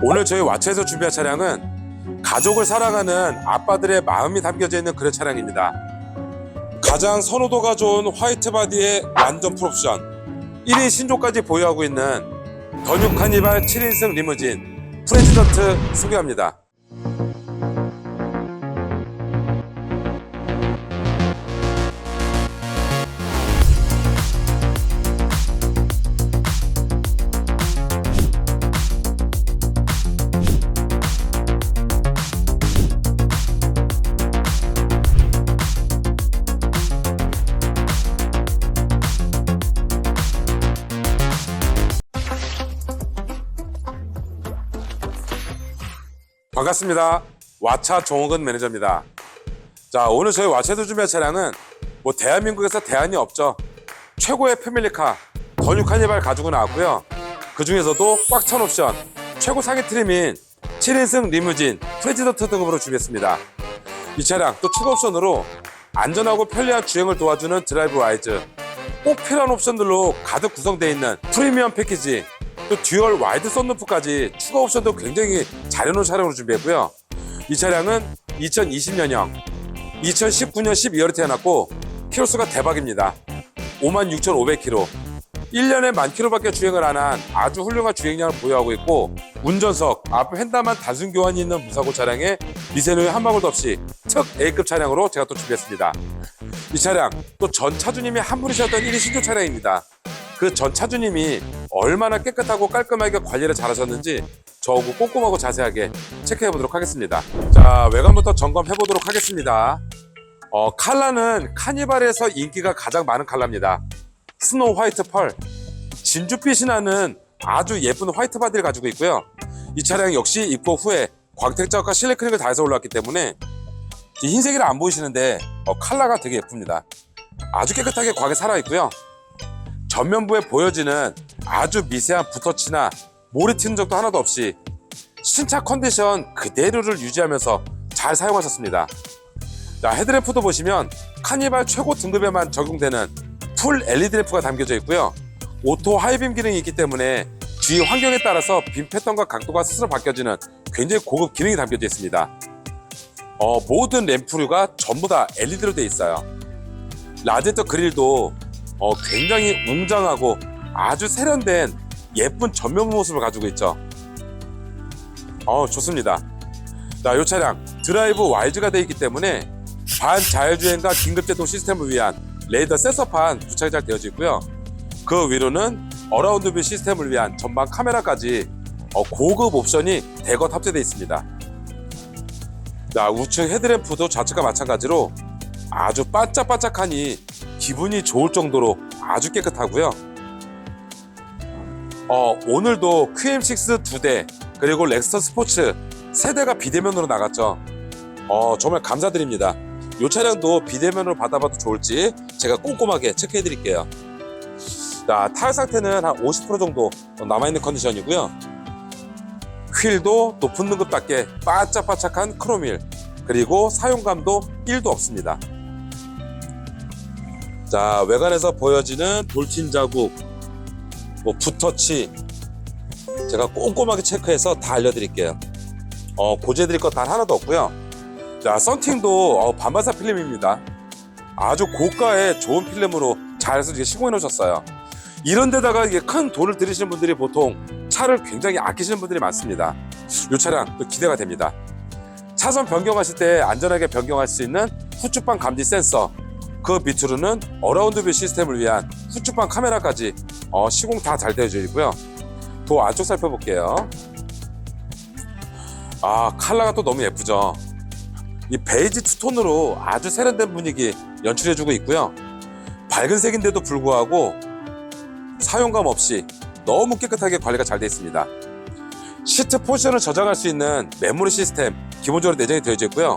오늘 저희 와차에서 준비한 차량은 가족을 사랑하는 아빠들의 마음이 담겨져 있는 그런 차량입니다. 가장 선호도가 좋은 화이트 바디의 완전 풀옵션 1인 신조까지 보유하고 있는 더뉴 카니발 7인승 리무진 프레지던트 소개합니다. 반갑습니다. 와차 정호근 매니저입니다. 자, 오늘 저희 와차에서 준비한 차량은 뭐 대한민국에서 대안이 없죠. 최고의 패밀리카 더뉴 카니발 가지고 나왔고요. 그 중에서도 꽉 찬 옵션, 최고 상위 트림인 7인승 리무진 프레지던트 등급으로 준비했습니다. 이 차량 또 추가 옵션으로 안전하고 편리한 주행을 도와주는 드라이브 와이즈, 꼭 필요한 옵션들로 가득 구성되어 있는 프리미엄 패키지, 또 듀얼 와이드 썬루프까지 추가 옵션도 굉장히 잘 해놓은 차량으로 준비했고요. 이 차량은 2020년형, 2019년 12월에 태어났고 키로수가 대박입니다. 56,500km. 1년에 만 킬로밖에 주행을 안 한 아주 훌륭한 주행량을 보유하고 있고 운전석, 앞 핸다만 단순 교환이 있는 무사고 차량에 미세노유 한 방울도 없이 특 A급 차량으로 제가 또 준비했습니다. 이 차량 또 전 차주님이 한 분이셨던 1위 신조 차량입니다. 그 전 차주님이 얼마나 깨끗하고 깔끔하게 관리를 잘하셨는지 저하고 꼼꼼하고 자세하게 체크해 보도록 하겠습니다. 자 외관부터 점검해 보도록 하겠습니다. 어, 칼라는 카니발에서 인기가 가장 많은 칼라입니다. 스노우 화이트 펄, 진주빛이 나는 아주 예쁜 화이트 바디를 가지고 있고요. 이 차량 역시 입고 후에 광택작과 실내크링을 다해서 올라왔기 때문에 이 흰색이라 안 보이시는데 어, 칼라가 되게 예쁩니다. 아주 깨끗하게 광에 살아있고요. 전면부에 보여지는 아주 미세한 붓터치나 모래 튀는 적도 하나도 없이 신차 컨디션 그대로를 유지하면서 잘 사용하셨습니다. 자, 헤드램프도 보시면 카니발 최고 등급에만 적용되는 풀 LED 램프가 담겨져 있고요. 오토 하이빔 기능이 있기 때문에 주위 환경에 따라서 빔 패턴과 각도가 스스로 바뀌어지는 굉장히 고급 기능이 담겨져 있습니다. 어, 모든 램프류가 전부 다 LED로 되어 있어요. 라디에이터 그릴도 어, 굉장히 웅장하고 아주 세련된 예쁜 전면 모습을 가지고 있죠. 어, 좋습니다. 자, 이 차량 드라이브 와이즈가 되어 있기 때문에 반 자율주행과 긴급제동 시스템을 위한 레이더 센서판 부착이 잘 되어져 있고요. 그 위로는 어라운드 뷰 시스템을 위한 전방 카메라까지 어, 고급 옵션이 대거 탑재되어 있습니다. 자, 우측 헤드램프도 좌측과 마찬가지로 아주 반짝반짝하니 기분이 좋을 정도로 아주 깨끗하고요. 어, 오늘도 QM6 두 대, 그리고 렉스터 스포츠 세 대가 비대면으로 나갔죠. 어, 정말 감사드립니다. 이 차량도 비대면으로 받아봐도 좋을지 제가 꼼꼼하게 체크해 드릴게요. 자, 타일 상태는 한 50% 정도 남아있는 컨디션이고요. 휠도 높은 등급답게 바짝바짝한 크롬휠, 그리고 사용감도 1도 없습니다. 자, 외관에서 보여지는 돌팀 자국, 뭐 붓터치, 제가 꼼꼼하게 체크해서 다 알려드릴게요. 어, 고재드릴 것 단 하나도 없고요. 자, 썬팅도 어, 반바사 필름입니다. 아주 고가의 좋은 필름으로 잘해서 시공해 놓으셨어요. 이런 데다가 이게 큰 돈을 들이시는 분들이 보통 차를 굉장히 아끼시는 분들이 많습니다. 이 차량 또 기대가 됩니다. 차선 변경하실 때 안전하게 변경할 수 있는 후측방 감지 센서 그 밑으로는 어라운드 뷰 시스템을 위한 후측방 카메라까지 어, 시공 다 잘 되어져 있고요. 도 안쪽 살펴볼게요. 아 칼라가 또 너무 예쁘죠. 이 베이지 투톤으로 아주 세련된 분위기 연출해주고 있고요. 밝은 색인데도 불구하고 사용감 없이 너무 깨끗하게 관리가 잘 되어 있습니다. 시트 포지션을 저장할 수 있는 메모리 시스템 기본적으로 내장이 되어져 있고요.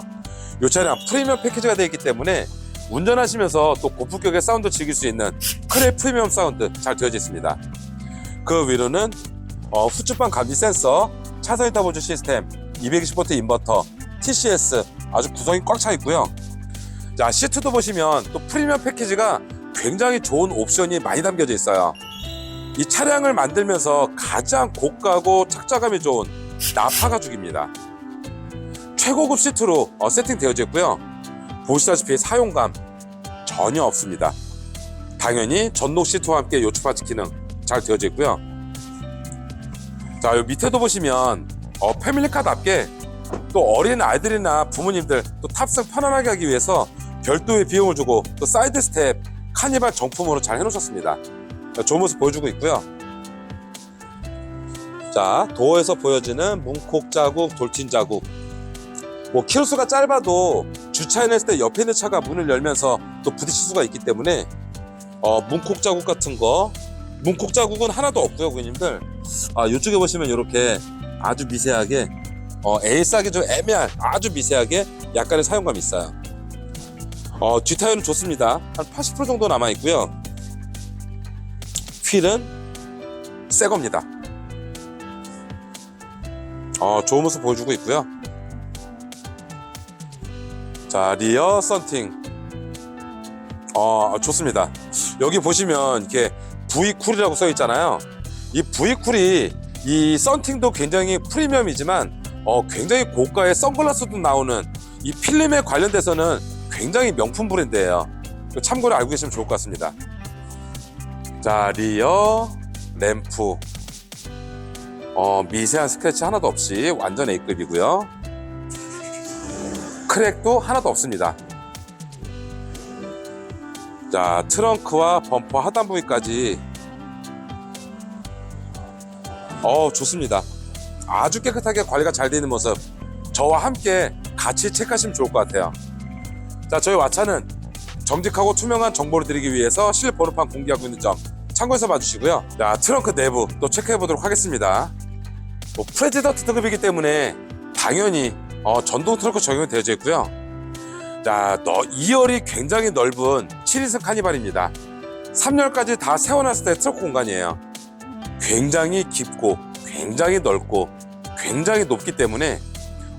이 차량 프리미엄 패키지가 되어 있기 때문에 운전하시면서 또 고품격의 사운드 즐길 수 있는 크레 프리미엄 사운드 잘 되어져 있습니다. 그 위로는 어, 후측방 감지 센서, 차선 인터보즈 시스템, 220V 인버터, TCS 아주 구성이 꽉 차 있고요. 자 시트도 보시면 또 프리미엄 패키지가 굉장히 좋은 옵션이 많이 담겨져 있어요. 이 차량을 만들면서 가장 고가고 착자감이 좋은 나파 가죽입니다. 최고급 시트로 어, 세팅되어져 있고요. 보시다시피 사용감 전혀 없습니다. 당연히 전동 시트와 함께 요추파츠 기능 잘 되어져 있고요. 자, 요 밑에도 보시면 어, 패밀리카답게 또 어린 아이들이나 부모님들 또 탑승 편안하게 하기 위해서 별도의 비용을 주고 또 사이드 스텝 카니발 정품으로 잘 해놓으셨습니다. 자, 좋은 모습 보여주고 있고요. 자, 도어에서 보여지는 문콕 자국, 돌진 자국. 뭐 키로수가 짧아도 주차해냈을 때 옆에 있는 차가 문을 열면서 또 부딪힐 수가 있기 때문에 어, 문콕 자국 같은 거 문콕 자국은 하나도 없고요, 고객님들. 아, 이쪽에 보시면 이렇게 아주 미세하게 어, 에이스하기 좀 애매한 아주 미세하게 약간의 사용감이 있어요. 어, 뒷타이어는 좋습니다. 한 80% 정도 남아 있고요. 휠은 새 겁니다. 어, 좋은 모습 보여주고 있고요. 자, 리어 썬팅. 어, 좋습니다. 여기 보시면 이렇게 V쿨이라고 써 있잖아요. 이 V쿨이 이 썬팅도 굉장히 프리미엄이지만 어, 굉장히 고가의 선글라스도 나오는 이 필름에 관련돼서는 굉장히 명품 브랜드예요. 참고로 알고 계시면 좋을 것 같습니다. 자, 리어 램프. 어, 미세한 스크래치 하나도 없이 완전 A급이고요. 크랙도 하나도 없습니다. 자, 트렁크와 범퍼 하단 부위까지 어, 좋습니다. 아주 깨끗하게 관리가 잘 되어 있는 모습 저와 함께 같이 체크하시면 좋을 것 같아요. 자, 저희 와차는 정직하고 투명한 정보를 드리기 위해서 실 번호판 공개하고 있는 점 참고해서 봐주시고요. 자, 트렁크 내부 또 체크해 보도록 하겠습니다. 뭐 프레지던트 등급이기 때문에 당연히 어, 전동 트렁크 적용이 되어져 있고요. 자, 너 2열이 굉장히 넓은 7인승 카니발입니다. 3열까지 다 세워놨을 때 트렁크 공간이에요. 굉장히 깊고 굉장히 넓고 굉장히 높기 때문에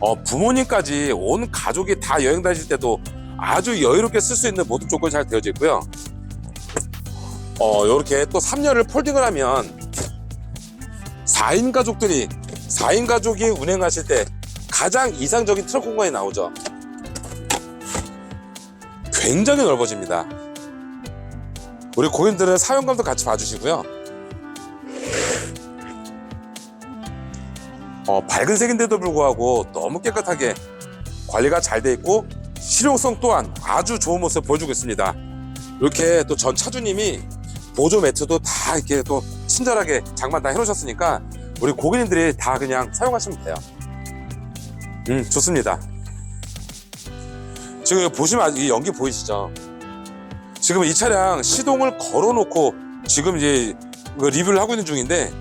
어, 부모님까지 온 가족이 다 여행 다닐 때도 아주 여유롭게 쓸 수 있는 모든 조건이 잘 되어져 있고요. 어, 이렇게 또 3열을 폴딩을 하면 4인 가족들이 4인 가족이 운행하실 때 가장 이상적인 트럭 공간이 나오죠. 굉장히 넓어집니다. 우리 고객님들은 사용감도 같이 봐주시고요. 어, 밝은 색인데도 불구하고 너무 깨끗하게 관리가 잘 돼 있고 실용성 또한 아주 좋은 모습 보여주고 있습니다. 이렇게 또 전 차주님이 보조 매트도 다 이렇게 또 친절하게 장만 다 해놓으셨으니까 우리 고객님들이 다 그냥 사용하시면 돼요. 음, 좋습니다. 지금 보시면 이 연기 보이시죠? 지금 이 차량 시동을 걸어놓고 지금 이제 그 리뷰를 하고 있는 중인데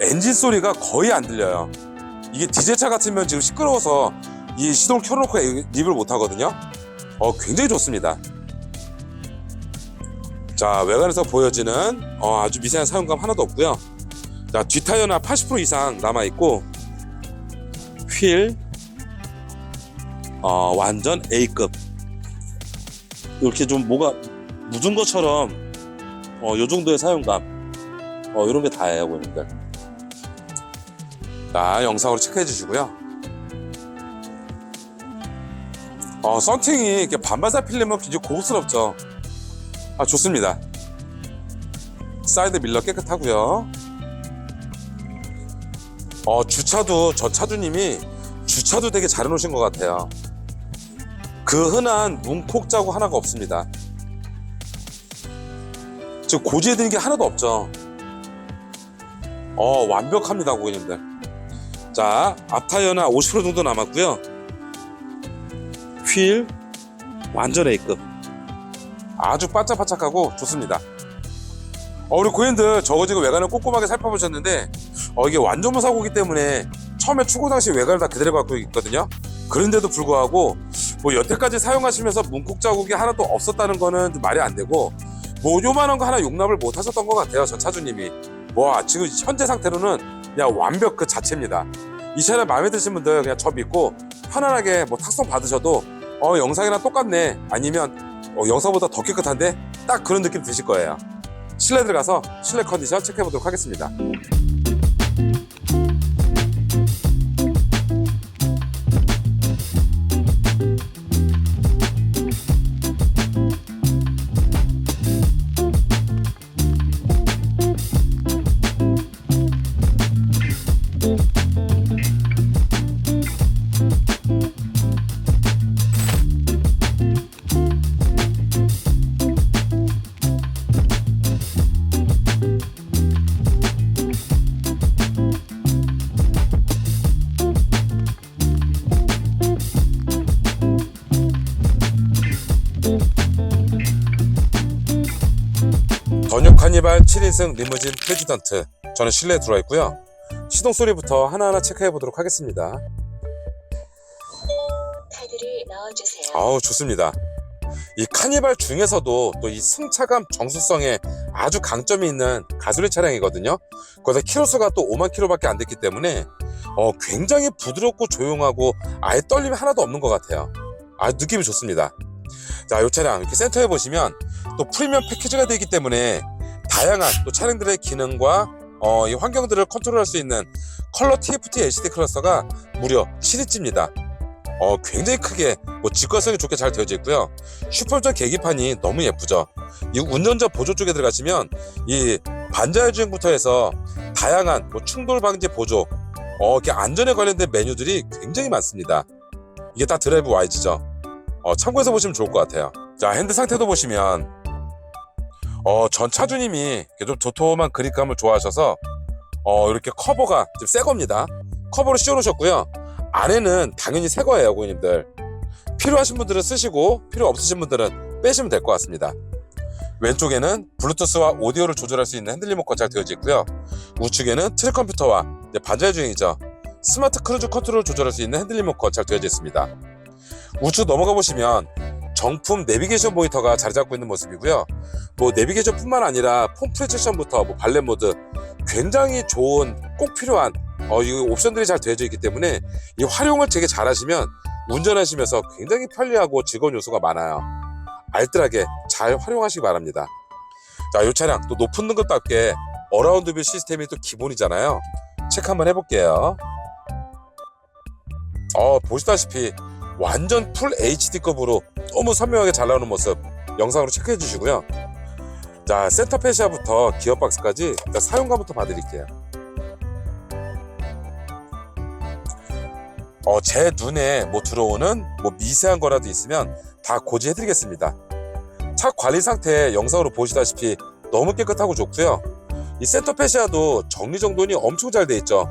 엔진 소리가 거의 안 들려요. 이게 디젤차 같으면 지금 시끄러워서 이 시동을 켜놓고 리뷰를 못 하거든요. 어, 굉장히 좋습니다. 자, 외관에서 보여지는 어, 아주 미세한 사용감 하나도 없고요. 자, 뒷타이어나 80% 이상 남아 있고 휠 어, 완전 A급. 이렇게 좀 뭐가 묻은 것처럼 어, 요 정도의 사용감 어, 이런 게 다예요, 고객님들. 자, 영상으로 체크해 주시고요. 어, 썬팅이 이렇게 반발사 필름은 굉장히 고급스럽죠. 아, 좋습니다. 사이드 밀러 깨끗하고요. 어, 주차도 저 차주님이 주차도 되게 잘 해놓으신 것 같아요. 그 흔한 문콕 자국 하나가 없습니다. 지금 고지해 드린 게 하나도 없죠. 어, 완벽합니다, 고객님들. 자, 앞타이어나 50% 정도 남았고요. 휠 완전 A급. 아주 바짝바짝하고 좋습니다. 어, 우리 고객님들 저거 지금 외관을 꼼꼼하게 살펴보셨는데 어, 이게 완전무 사고기 때문에 처음에 출고 당시 외관을 다 그대로 갖고 있거든요. 그런데도 불구하고 뭐 여태까지 사용하시면서 문콕 자국이 하나도 없었다는 거는 좀 말이 안 되고 뭐 요만한 거 하나 용납을 못 하셨던 것 같아요. 저 차주님이. 와 지금 현재 상태로는 그냥 완벽 그 자체입니다. 이 차량 마음에 드신 분들 그냥 저 믿고 편안하게 뭐 탁송 받으셔도 어 영상이랑 똑같네 아니면 어, 영상보다 더 깨끗한데 딱 그런 느낌 드실 거예요. 실내 들어가서 실내 컨디션 체크해 보도록 하겠습니다. 카니발 7인승 리무진 프레지던트. 저는 실내에 들어와 있고요. 시동 소리부터 하나하나 체크해 보도록 하겠습니다. 카드를 넣어주세요. 아우 좋습니다. 이 카니발 중에서도 또 이 승차감 정수성에 아주 강점이 있는 가솔린 차량이거든요. 거기다 키로수가 또 5만 킬로밖에 안 됐기 때문에 어, 굉장히 부드럽고 조용하고 아예 떨림이 하나도 없는 것 같아요. 아 느낌이 좋습니다. 자, 이 차량 이렇게 센터에 보시면 또 프리미엄 패키지가 되기 때문에 다양한 또 차량들의 기능과 어, 이 환경들을 컨트롤할 수 있는 컬러 TFT LCD 클러스터가 무려 7인치입니다. 어, 굉장히 크게 뭐 직관성이 좋게 잘 되어져 있고요. 슈퍼전 계기판이 너무 예쁘죠. 이 운전자 보조 쪽에 들어가시면 이 반자율 주행부터 해서 다양한 뭐 충돌 방지 보조, 어, 이렇게 안전에 관련된 메뉴들이 굉장히 많습니다. 이게 다 드라이브 와이즈죠. 어, 참고해서 보시면 좋을 것 같아요. 자, 핸드 상태도 보시면 어, 전 차주님이 좀 도톰한 그립감을 좋아하셔서 어, 이렇게 커버가 좀새 겁니다. 커버를 씌워놓으셨고요. 안에는 당연히 새 거예요, 고객님들. 필요하신 분들은 쓰시고 필요 없으신 분들은 빼시면 될 것 같습니다. 왼쪽에는 블루투스와 오디오를 조절할 수 있는 핸들 리모컨 잘 되어져 있고요. 우측에는 트랙 컴퓨터와 반자율 주행이죠. 스마트 크루즈 컨트롤 조절할 수 있는 핸들 리모컨 잘 되어져 있습니다. 우측 넘어가 보시면 정품 내비게이션 모니터가 자리 잡고 있는 모습이고요. 뭐 내비게이션뿐만 아니라 폰 프레제션부터 뭐 발렛 모드 굉장히 좋은 꼭 필요한 어, 이 옵션들이 잘 되어져 있기 때문에 이 활용을 되게 잘하시면 운전하시면서 굉장히 편리하고 즐거운 요소가 많아요. 알뜰하게 잘 활용하시기 바랍니다. 자, 이 차량 또 높은 등급답게 어라운드 뷰 시스템이 또 기본이잖아요. 체크 한번 해볼게요. 어, 보시다시피 완전 풀 HD급으로 너무 선명하게 잘 나오는 모습 영상으로 체크해 주시고요. 자, 센터 페시아부터 기어 박스까지 일단 사용감부터 봐드릴게요. 어, 제 눈에 뭐 들어오는 뭐 미세한 거라도 있으면 다 고지해 드리겠습니다. 차 관리 상태 영상으로 보시다시피 너무 깨끗하고 좋고요. 이 센터 페시아도 정리정돈이 엄청 잘 돼 있죠.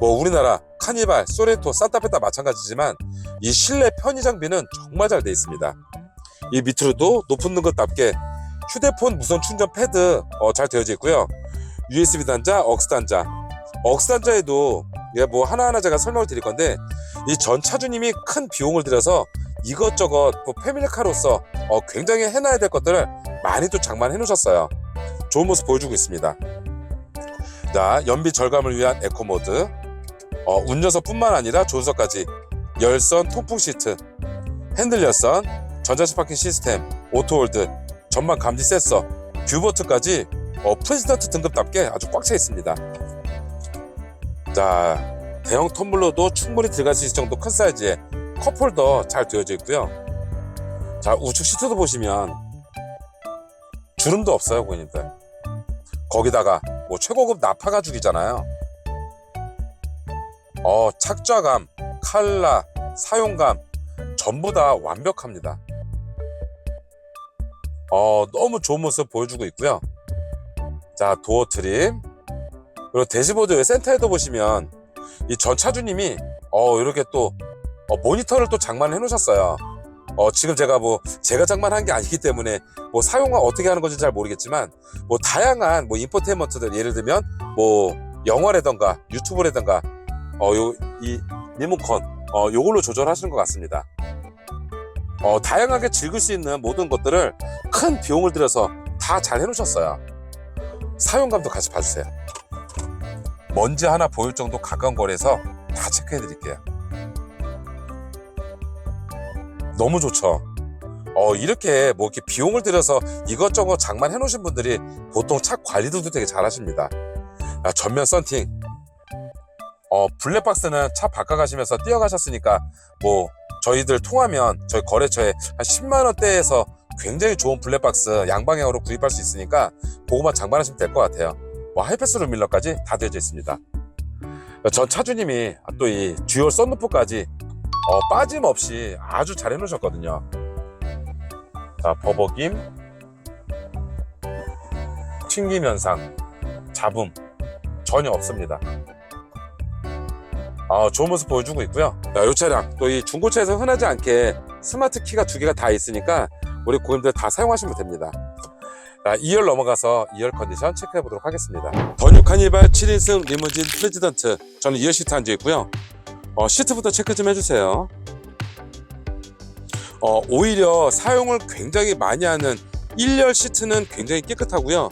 뭐 우리나라 카니발, 소렌토, 산타페타 마찬가지지만 이 실내 편의 장비는 정말 잘 돼 있습니다. 이 밑으로도 높은 등급답게 휴대폰 무선 충전 패드 어, 잘 되어져 있고요. USB 단자, 억스 단자. 억스 단자에도 예, 뭐 하나하나 제가 설명을 드릴 건데 이 전 차주님이 큰 비용을 들여서 이것저것 뭐 패밀리카로서 어, 굉장히 해놔야 될 것들을 많이 또 장만해 놓으셨어요. 좋은 모습 보여주고 있습니다. 자, 연비 절감을 위한 에코 모드. 어, 운전석뿐만 아니라 조수석까지 열선 통풍 시트, 핸들 열선, 전자식 파킹 시스템, 오토홀드, 전방 감지 센서, 뷰 버튼까지 어, 프레지던트 등급답게 아주 꽉 차 있습니다. 자, 대형 텀블러도 충분히 들어갈 수 있을 정도 큰 사이즈의 컵홀더 잘 되어져 있고요. 자, 우측 시트도 보시면 주름도 없어요, 고객님들. 거기다가 뭐 최고급 나파 가죽이잖아요. 어, 착좌감, 칼라, 사용감 전부 다 완벽합니다. 어, 너무 좋은 모습 보여주고 있고요. 자, 도어 트림. 그리고 대시보드 센터에도 보시면 이 전 차주님이 어, 이렇게 또 어, 모니터를 또 장만해 놓으셨어요. 어, 지금 제가 뭐 제가 장만한 게 아니기 때문에 뭐 사용을 어떻게 하는 건지 잘 모르겠지만 뭐 다양한 뭐 인포테인먼트들 예를 들면 뭐 영화라던가 유튜브라던가 어, 요, 이 리모컨, 어, 요걸로 조절하시는 것 같습니다. 어, 다양하게 즐길 수 있는 모든 것들을 큰 비용을 들여서 다 잘 해놓으셨어요. 사용감도 같이 봐주세요. 먼지 하나 보일 정도 가까운 거리에서 다 체크해 드릴게요. 너무 좋죠? 어, 이렇게 뭐 이렇게 비용을 들여서 이것저것 장만해 놓으신 분들이 보통 차 관리도 되게 잘 하십니다. 아, 전면 썬팅, 어, 블랙박스는 차 바꿔가시면서 뛰어가셨으니까 뭐 저희들 통하면 저희 거래처에 한 10만 원대에서 굉장히 좋은 블랙박스 양방향으로 구입할 수 있으니까 그거만 장만하시면 될 것 같아요. 뭐 하이패스 룸밀러까지 다 되어져 있습니다. 전 차주님이 또 이 듀얼 썬루프까지 어, 빠짐없이 아주 잘 해놓으셨거든요. 자, 버벅임, 튕김 현상, 잡음 전혀 없습니다. 아, 좋은 모습 보여주고 있고요. 자, 이 차량 또 이 중고차에서 흔하지 않게 스마트 키가 두 개가 다 있으니까 우리 고객님들 다 사용하시면 됩니다. 자, 2열 넘어가서 2열 컨디션 체크해 보도록 하겠습니다. 더뉴 카니발 7인승 리무진 프레지던트. 저는 2열 시트 앉아 있고요. 어, 시트부터 체크 좀 해주세요. 어, 오히려 사용을 굉장히 많이 하는 1열 시트는 굉장히 깨끗하고요.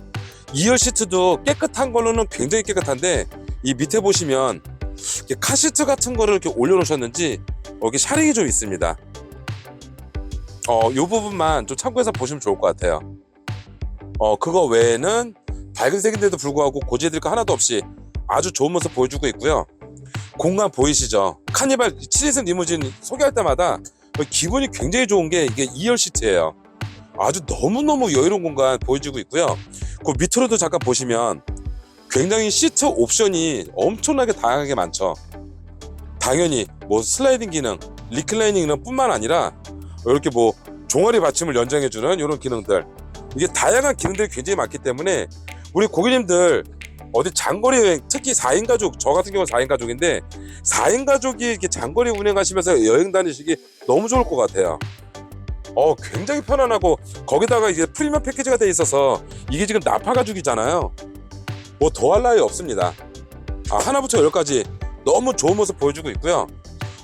2열 시트도 깨끗한 걸로는 굉장히 깨끗한데 이 밑에 보시면 카시트 같은 거를 이렇게 올려놓으셨는지 어, 여기 샤링이 좀 있습니다. 어, 요 부분만 좀 참고해서 보시면 좋을 것 같아요. 어, 그거 외에는 밝은 색인데도 불구하고 고지해드릴 거 하나도 없이 아주 좋은 모습 보여주고 있고요. 공간 보이시죠? 카니발 7인승 리무진 소개할 때마다 기분이 굉장히 좋은 게 이게 2열 시트예요. 아주 너무너무 여유로운 공간 보여주고 있고요. 그 밑으로도 잠깐 보시면 굉장히 시트 옵션이 엄청나게 다양하게 많죠. 당연히 뭐 슬라이딩 기능, 리클라이닝 기능 뿐만 아니라 이렇게 뭐 종아리 받침을 연장해주는 이런 기능들 이게 다양한 기능들이 굉장히 많기 때문에 우리 고객님들 어디 장거리 여행 특히 4인 가족 저 같은 경우는 4인 가족인데 4인 가족이 이렇게 장거리 운행하시면서 여행 다니시기 너무 좋을 것 같아요. 어 굉장히 편안하고 거기다가 이제 프리미엄 패키지가 돼 있어서 이게 지금 나파 가죽이잖아요. 뭐 더할 나위 없습니다. 아, 하나부터 열까지 너무 좋은 모습 보여주고 있고요.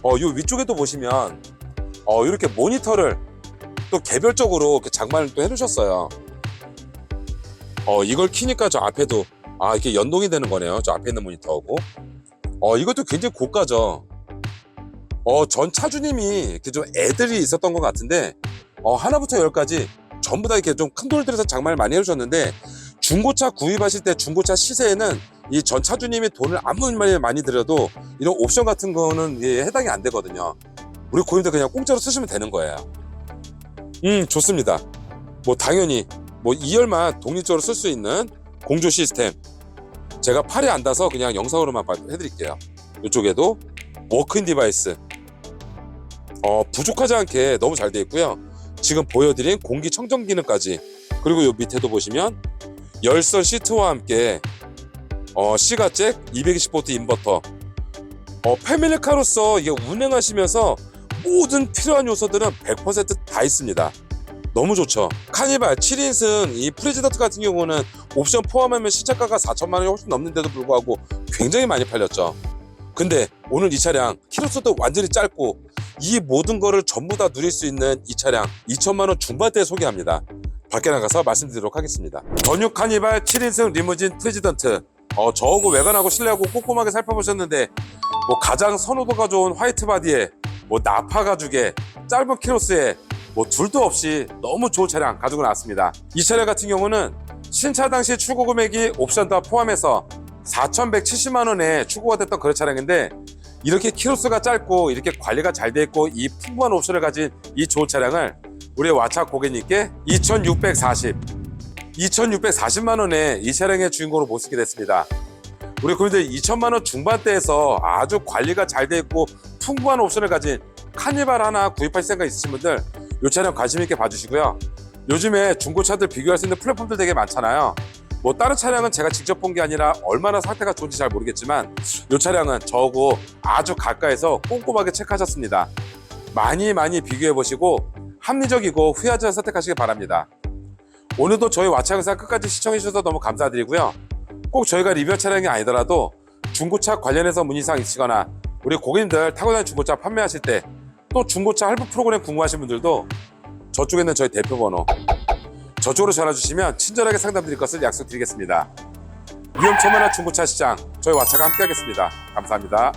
어, 요 위쪽에도 보시면 어, 이렇게 모니터를 또 개별적으로 이렇게 장만을 또 해주셨어요. 어, 이걸 키니까 저 앞에도 아 이렇게 연동이 되는 거네요. 저 앞에 있는 모니터하고. 어, 이것도 굉장히 고가죠. 어, 전 차주님이 이렇게 좀 애들이 있었던 것 같은데 어, 하나부터 열까지 전부 다 이렇게 좀큰 들여서 장만을 많이 해주셨는데 중고차 구입하실 때 중고차 시세에는 이 전 차주님이 돈을 아무리 많이 들여도 이런 옵션 같은 거는 해당이 안 되거든요. 우리 고객님들 그냥 공짜로 쓰시면 되는 거예요. 음, 좋습니다. 뭐 당연히 뭐 2열만 독립적으로 쓸 수 있는 공조 시스템. 제가 팔이 안 닿아서 그냥 영상으로만 봐- 해드릴게요. 이쪽에도 워크인 디바이스. 어, 부족하지 않게 너무 잘 돼 있고요. 지금 보여드린 공기청정 기능까지 그리고 요 밑에도 보시면 열선 시트와 함께 어, 시가잭 220V 인버터 어, 패밀리카로서 이게 운행하시면서 모든 필요한 요소들은 100%다 있습니다. 너무 좋죠. 카니발 7인승 이 프레지던트 같은 경우는 옵션 포함하면 시차가가 4천만 원이 훨씬 넘는데도 불구하고 굉장히 많이 팔렸죠. 근데 오늘 이 차량 키로수도 완전히 짧고 이 모든 거를 전부 다 누릴 수 있는 이 차량 2천만 원 중반대에 소개합니다. 밖에 나가서 말씀드리도록 하겠습니다. 전육 카니발 7인승 리무진 프레지던트 어, 저하고 외관하고 실내하고 꼼꼼하게 살펴보셨는데 뭐 가장 선호도가 좋은 화이트 바디에 뭐 나파 가죽에 짧은 키로수에 뭐 둘도 없이 너무 좋은 차량 가지고 나왔습니다. 이 차량 같은 경우는 신차 당시 출고 금액이 옵션 다 포함해서 4,170만 원에 출고가 됐던 그런 차량인데 이렇게 키로수가 짧고 이렇게 관리가 잘 돼 있고 이 풍부한 옵션을 가진 이 좋은 차량을 우리 와차 고객님께 2,640 2,640만 원에 이 차량의 주인공으로 모시게 됐습니다. 우리 고객님들 2천만 원 중반대에서 아주 관리가 잘 돼 있고 풍부한 옵션을 가진 카니발 하나 구입할 생각 있으신 분들 이 차량 관심 있게 봐주시고요. 요즘에 중고차들 비교할 수 있는 플랫폼들 되게 많잖아요. 뭐 다른 차량은 제가 직접 본 게 아니라 얼마나 상태가 좋은지 잘 모르겠지만 이 차량은 저하고 아주 가까이서 꼼꼼하게 체크하셨습니다. 많이 많이 비교해 보시고 합리적이고 후회하지 않은 선택하시기 바랍니다. 오늘도 저희 와차 영상 끝까지 시청해 주셔서 너무 감사드리고요. 꼭 저희가 리뷰 차량이 아니더라도 중고차 관련해서 문의사항 있으시거나 우리 고객님들 타고 다니는 중고차 판매하실 때 또 중고차 할부 프로그램 궁금하신 분들도 저쪽에 있는 저희 대표 번호 저쪽으로 전화 주시면 친절하게 상담 드릴 것을 약속드리겠습니다. 위험천만한 중고차 시장 저희 와차가 함께하겠습니다. 감사합니다.